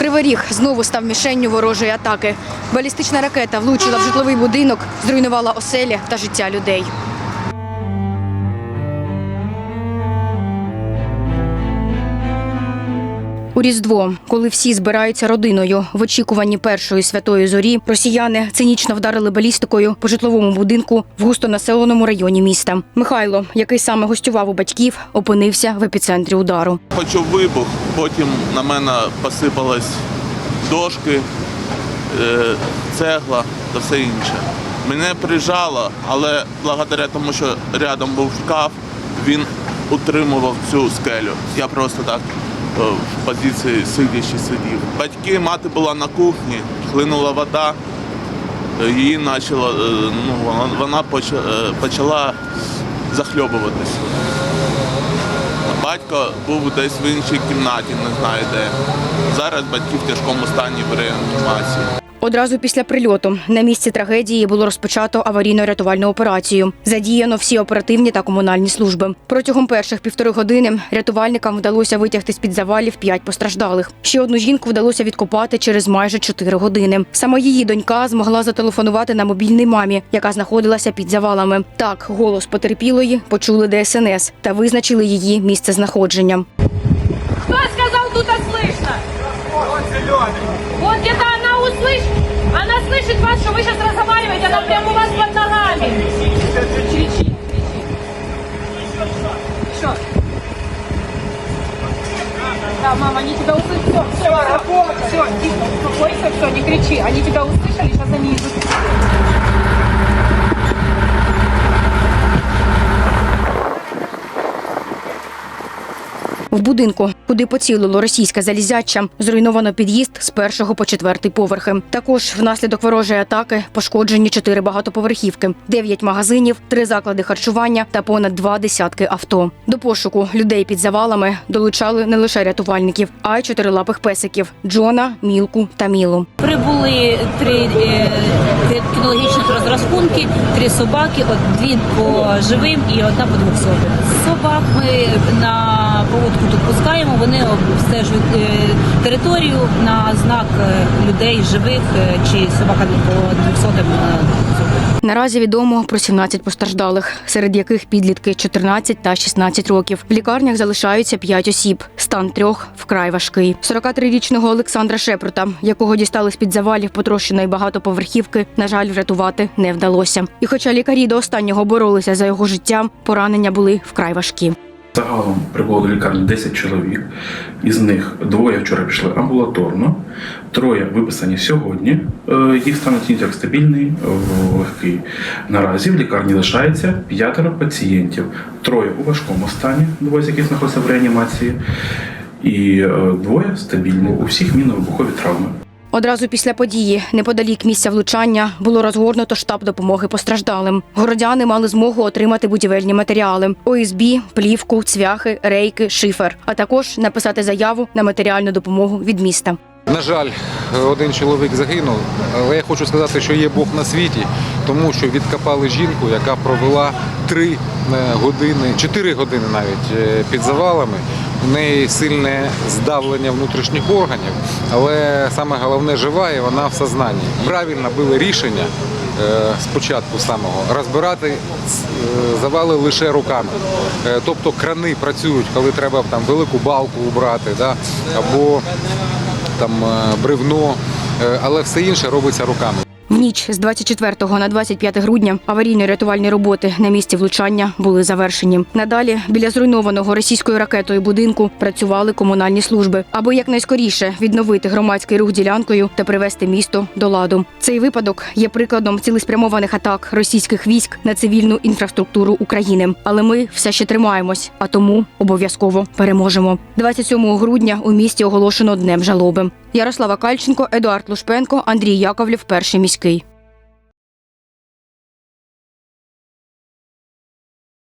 Кривий Ріг знову став мішенню ворожої атаки. Балістична ракета влучила в житловий будинок, зруйнувала оселі та життя людей. У Різдво, коли всі збираються родиною в очікуванні першої святої зорі, росіяни цинічно вдарили балістикою по житловому будинку в густонаселеному районі міста. Михайло, який саме гостював у батьків, опинився в епіцентрі удару. Почув вибух, потім на мене посипались дошки, е, цегла та все інше. Мене прижало, але благодаря тому, що рядом був шкаф, він утримував цю скелю. Я просто так в позиції сидячи сидів. Батьки, мати була на кухні, хлинула вода, е, її почала, е, ну, вона, е, почала захльобуватися. Батько був десь в іншій кімнаті, не знаю де. Зараз батьки в тяжкому стані в реанімації. Одразу після прильоту на місці трагедії було розпочато аварійно-рятувальну операцію. Задіяно всі оперативні та комунальні служби. Протягом перших півтори години рятувальникам вдалося витягти з під завалів п'ять постраждалих. Ще одну жінку вдалося відкопати через майже чотири години. Саме її донька змогла зателефонувати на мобільний мамі, яка знаходилася під завалами. Так, голос потерпілої почули ДСНС та визначили її місце знаходження. Кто сказал, тут слышно? Вот где-то она услышит. Она слышит вас, что вы сейчас разговариваете, она прямо у вас под ногами. Кричи, кричи. Еще. Да, мама, они тебя услышат. Все, все, все, тихо, успокойся, все, не кричи. Они тебя услышали, сейчас они идут. В будинку, куди поцілило російське залізяча, зруйновано під'їзд з першого по четвертий поверхи. Також внаслідок ворожої атаки пошкоджені чотири багатоповерхівки, дев'ять магазинів, три заклади харчування та понад два десятки авто. До пошуку людей під завалами долучали не лише рятувальників, а й чотирилапих песиків Джона, Мілку та Мілу. Прибули три е, кінологічних розрахунки, три собаки, дві по живим і одна по двохсотим. Собак ми на поводку тут пускаємо, вони обстежують е, територію на знак е, людей живих е, чи собака по двохсотим. е, Наразі відомо про 17 постраждалих, серед яких підлітки 14 та 16 років. В лікарнях залишаються 5 осіб. Стан трьох вкрай важкий. 43-річного Олександра Шепрута, якого дістали з під завалів потрощеної багатоповерхівки, на жаль, врятувати не вдалося. І хоча лікарі до останнього боролися за його життя, поранення були вкрай важкі. Загалом прибуло до лікарні 10 чоловік, із них двоє вчора пішли амбулаторно, троє виписані сьогодні. Е, Їх стан як стабільний, легкий. Наразі в лікарні лишається п'ятеро пацієнтів, троє у важкому стані, двоє з яких знаходяться в реанімації, і е, двоє стабільні. У всіх мінно-вибухові травми. Одразу після події, неподалік місця влучання, було розгорнуто штаб допомоги постраждалим. Городяни мали змогу отримати будівельні матеріали: ОСБ, плівку, цвяхи, рейки, шифер, а також написати заяву на матеріальну допомогу від міста. На жаль, один чоловік загинув, але я хочу сказати, що є Бог на світі, тому що відкопали жінку, яка провела три е, години, чотири години навіть е, під завалами. У неї сильне здавлення внутрішніх органів, але саме головне жива і вона в сознанні. Правильно було рішення е, спочатку самого розбирати е, завали лише руками. Е, Тобто крани працюють, коли треба там велику балку убрати, да, або там бревно, але все інше робиться руками. В ніч з 24 на 25 грудня аварійно-рятувальні роботи на місці влучання були завершені. Надалі біля зруйнованого російською ракетою будинку працювали комунальні служби, аби якнайскоріше відновити громадський рух ділянкою та привести місто до ладу. Цей випадок є прикладом цілеспрямованих атак російських військ на цивільну інфраструктуру України. Але ми все ще тримаємось, а тому обов'язково переможемо. 27 грудня у місті оголошено днем жалоби. Ярослава Кальченко, Едуард Лушпенко, Андрій Яковлів, перший міський.